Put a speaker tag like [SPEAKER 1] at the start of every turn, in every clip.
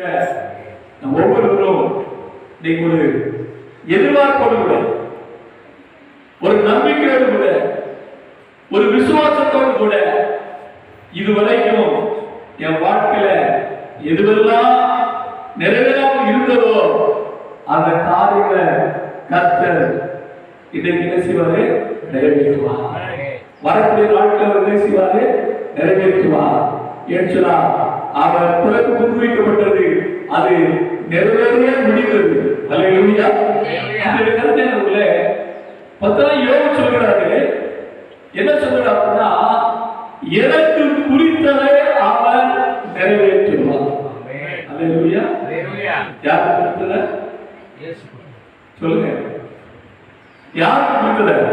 [SPEAKER 1] நம் ஒவ்வொருவரும் இன்னைக்கு ஒரு எதிர்பார்ப்போடு கூட ஒரு நம்பிக்கையோடு கூட ஒரு விசுவாசத்தோடு கூட இதுவரைக்கும் என் வாழ்க்கையில எதுவெல்லாம் நிறைவேறாமல் இருந்ததோ அந்த காரியங்களை கர்த்தர் இன்னைக்கு என்ன செய்வாரு? நிறைவேற்றுவார். வரக்கூடிய நாட்கள் அவர் என்ன செய்வாரு? நிறைவேற்றுவார். ஏன்னு சொன்னா அவர் பிறகு முன்வைக்கப்பட்டது. அது நிறைவேறிய முடிந்தது அல்லேலூயா. இந்த கருத்து பத்தாம் யோக சொல்கிறாரு. என்ன சொல்றாரு அப்படின்னா எனக்கு குறித்ததை அவர் நிறைவேற்றுவார் அல்லேலூயா. யார் குறித்தத சொல்லுங்க. யார் குறித்தத?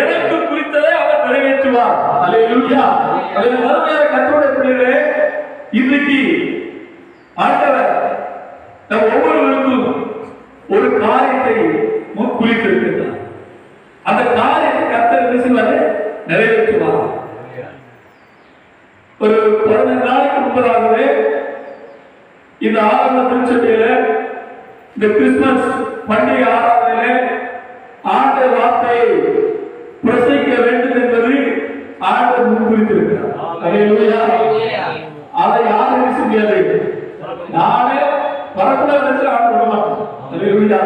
[SPEAKER 1] எனக்கு குறித்ததை அவர் நிறைவேற்றுவார்? அல்லேலூயா. அதை மறுமையான கத்தோட பிள்ளைகளே இன்னைக்கு ஆண்டவர் நம் ஒவ்வொருவருக்கும் ஒரு காரியத்தை குறித்திருக்கின்றார். அந்த காரியத்தை கத்தர் என்ன நிறைவேற்றுவார். ஒரு பதினைந்து நாளைக்கு முன்பதாகவே இந்த ஆரம்ப திருச்சபையில இந்த கிறிஸ்துமஸ் பண்டிகை ஆராதனையில ஆண்ட வார்த்தையை பிரசைக்க வேண்டும் என்பது ஆண்டவர் முன்குறித்திருக்கிறார். அதை யாரும் முடியாது. நானே வரக்கூட இடத்துல ஆண்டு விட அல்லேலூயா.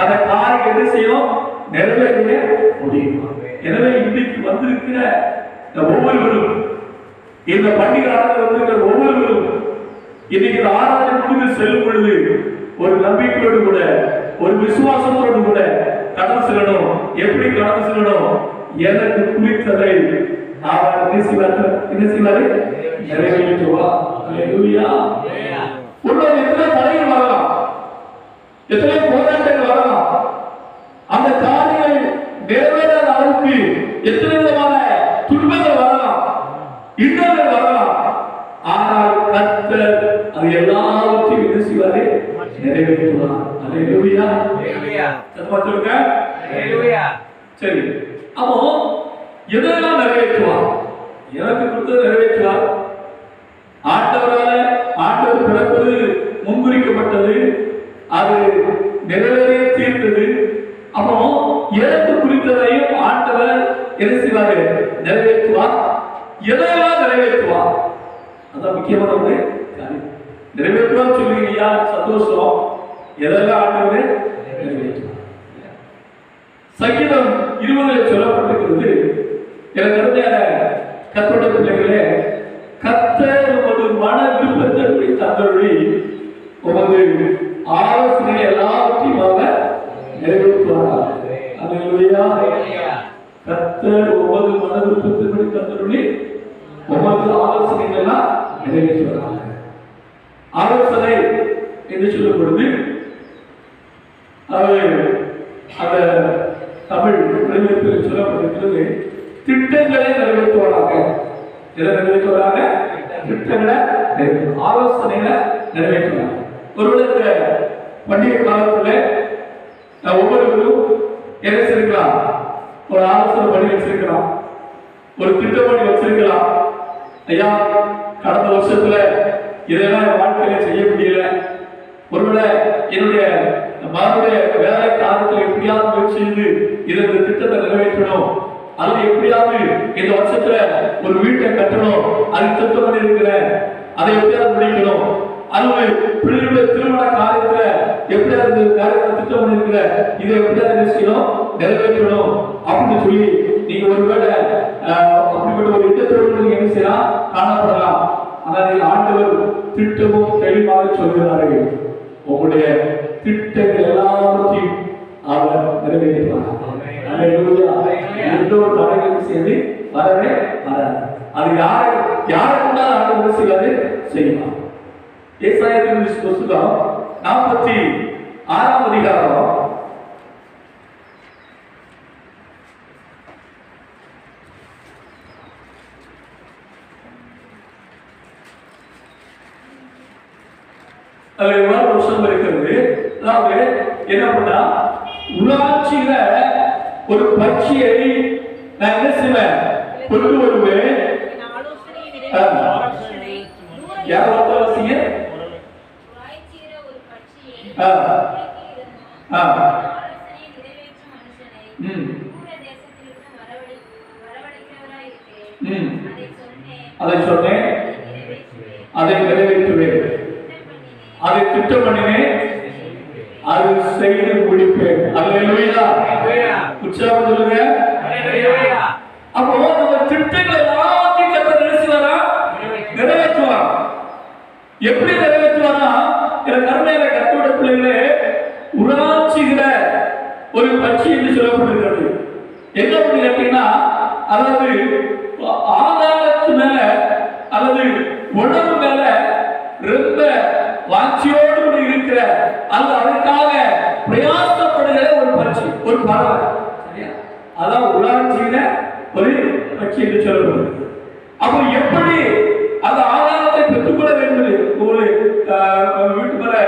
[SPEAKER 1] அந்த காரியம் என்ன செய்யும் நிறைவேறிய முடியும். எனவே இன்னைக்கு வந்திருக்கிற இந்த ஒவ்வொருவரும் இந்த பண்டிகை ஆராதனை வந்திருக்கிற ஒவ்வொருவரும் இன்னைக்கு இந்த ஆராதனை முடிந்து செல்லும் பொழுது ஒரு நம்பிக்கையோடு கூட ஒரு விசுவாசத்தோடு கூட கடந்து செல்லணும். எப்படி கடந்து செல்லணும்? எனக்கு குறித்ததை அவர் என்ன செய்வார் என்ன செய்வாரு நிறைவேற்றுவார். அல்லேலூயா உள்ள எத்தனை தடைகள் வரலாம்? எத்தனை போராட்டங்கள் வரலாம்? அந்த காரியங்கள் நிறைவேறாத அளவுக்கு எத்தனை விதமான துன்பங்கள் வரலாம்? இன்னல்கள் வரலாம்? ஆனால் கத்தர் அது எல்லாவற்றையும் என்ன செய்வாரு நிறைவேற்றுவார். அல்லேலூயா சத்தமா சொல்லுங்க சரி அப்போ எதெல்லாம் நிறைவேற்றுவார். எனக்கு கொடுத்தது நிறைவேற்றுவார். ஆண்டவரால ஆண்டவர் பிறப்பது முன்குறிக்கப்பட்டது. அது நிறைவேறிய தீர்த்தது. அப்போ எனக்கு குறித்ததையும் ஆண்டவர் என்ன செய்வாரு? நிறைவேற்றுவார். எதையெல்லாம் நிறைவேற்றுவார்? அதான் முக்கியமான ஒரு காரியம். நிறைவேற்றுவார் சொல்லுவீங்க ஐயா சந்தோஷம். எதெல்லாம் ஆண்டவர்? சங்கீதம் இருபதுல சொல்லப்பட்டிருக்கிறது. எனக்கு அருமையான கத்தோட பிள்ளைகளே கத்த உமது மன விருப்பத்தின்படி தந்தொழி உமது ஆலோசனை எல்லாவற்றையும் அவர் நிறைவேற்றுவார் கத்தர் உமது மன விருப்பத்தின்படி தந்தொழி உமது ஆலோசனை எல்லாம் நிறைவேற்றுவார் ஆலோசனை என்று சொல்லப்படுது அது அந்த தமிழ் மொழிபெயர்ப்பில் சொல்லப்பட்டிருக்கிறது. திட்டங்களை நிறைவேற்றுவாராக எதை நிறைவேற்றுவாராக திட்டங்களை ஆலோசனைகளை நிறைவேற்றுவாங்க ஒருவேளை இந்த பண்டிகை காலத்தில் ஒவ்வொருவரும் என்ன செய்யலாம் ஒரு ஆலோசனை பண்ணி வச்சிருக்கலாம். ஒரு திட்டம் பண்ணி வச்சிருக்கலாம். ஐயா கடந்த வருஷத்துல இதெல்லாம் என் வாழ்க்கையில செய்ய முடியல. ஒருவேளை என்னுடைய மறுபடிய வேலை காலத்தில் எப்படியாவது முயற்சி செய்து இதை இந்த திட்டத்தை நிறைவேற்றணும். அல்லது எப்படியாவது இந்த வருஷத்துல ஒரு வீட்டை கட்டணும். அது திட்டம் பண்ணி இருக்கிறேன். அதை எப்படியாவது முடிக்கணும். அல்லது பிள்ளைகளுடைய திருமண காலத்துல எப்படியாவது காரியத்தை திட்டம் பண்ணி இருக்கிற இதை எப்படியாவது என்ன செய்யணும்? நிறைவேற்றணும். அப்படின்னு சொல்லி நீங்க ஒருவேளை ஆஹ், அப்படிப்பட்ட ஒரு திட்டத்தோடு நீங்க என்ன செய்யலாம்? காணப்படலாம். ஆனால் ஆண்டவர் திட்டமும் தெளிவாக சொல்கிறார்கள் உங்களுடைய திட்டங்கள் எல்லாவற்றையும் அவர் நிறைவேற்றுவார் அல்லேலூயா. எந்த ஒரு தடைகளும் சேர்ந்து வரவே வராது அது யாரை யாரை கொண்டாலும் ஆண்டவர் செய்யாது செய்வார் ஏசாயத்தின் புஸ்தகம் நாற்பத்தி ஆறாம் அதிகாரம் அது எவ்வாறு வருஷம் இருக்கிறது அதாவது என்ன பண்ணா உலாட்சியில ஒரு பட்சியை நான் என்ன செய்வேன் கொண்டு வருவேன் யார். ம்.
[SPEAKER 2] அதை சொன்னேன்
[SPEAKER 1] அதை
[SPEAKER 2] நிறைவேற்றுவேன்.
[SPEAKER 1] அதை
[SPEAKER 2] திட்டம் பண்ணினேன்
[SPEAKER 1] அது செய்து முடிப்பேன் அல்லேலூயா உற்சாகம் சொல்லுங்க அப்போ நம்ம திட்டங்களை எல்லாத்தையும் கத்த நினைச்சுவாரா நிறைவேற்றுவார் எப்படி நிறைவேற்றுவாரா எனக்கு அருமையான கத்தோட பிள்ளைகளே உராட்சிகிற ஒரு பட்சி என்று சொல்லப்படுகிறது என்ன பண்ணி கேட்டீங்கன்னா அதாவது ஆதாரத்து மேல அல்லது உணவு மேல ரொம்ப வாட்சியோடு இருக்கிற அல்லது அதற்காக பிரயாசப்படுகிற ஒரு பட்சி ஒரு பறவை. சரியா? அதான் உலாட்சியில ஒரு பட்சி என்று சொல்லப்படுகிறது அப்போ எப்படி அந்த ஆதாரத்தை கட்டுப்பட வேண்டும் ஒரு வீட்டுமனை